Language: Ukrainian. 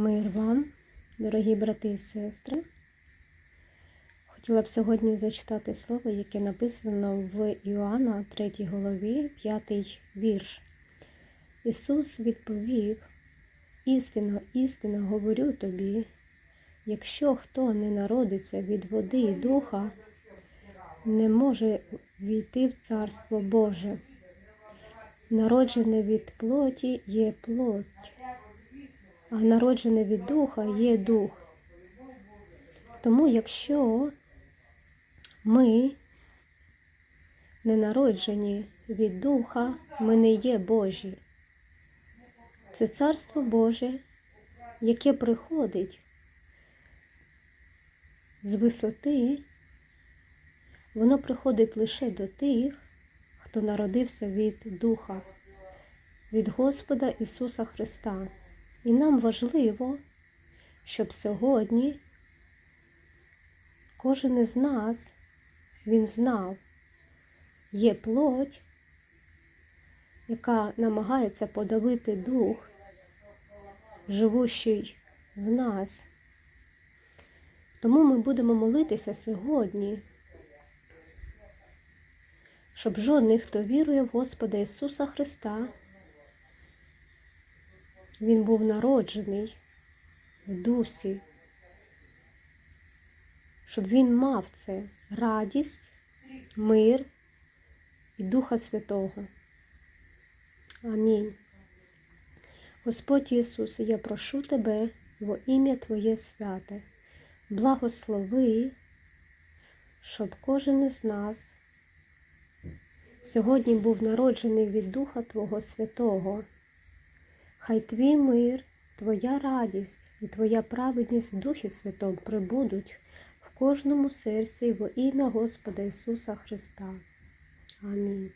Мир вам, дорогі брати і сестри. Хотіла б сьогодні зачитати слово, яке написано в Іоанна 3 голові, 5 вірш. Ісус відповів: істинно, істинно говорю тобі, якщо хто не народиться від води і духа, не може війти в Царство Боже. Народжене від плоті є плоть, народжене від духа є дух. Тому якщо ми не народжені від духа, ми не є Божі. Це Царство Боже, яке приходить з висоти, воно приходить лише до тих, хто народився від Духа, від Господа Ісуса Христа. І нам важливо, щоб сьогодні кожен із нас він знав, є плоть, яка намагається подавити дух, живущий в нас. Тому ми будемо молитися сьогодні, щоб жодний, хто вірує в Господа Ісуса Христа, він був народжений в дусі, щоб він мав це радість, мир і Духа Святого. Амінь. Господь Ісусе, я прошу Тебе во ім'я Твоє святе, благослови, щоб кожен із нас сьогодні був народжений від Духа Твого Святого. Хай твій мир, Твоя радість і Твоя праведність в Духі Святому прибудуть в кожному серці во ім'я Господа Ісуса Христа. Амінь.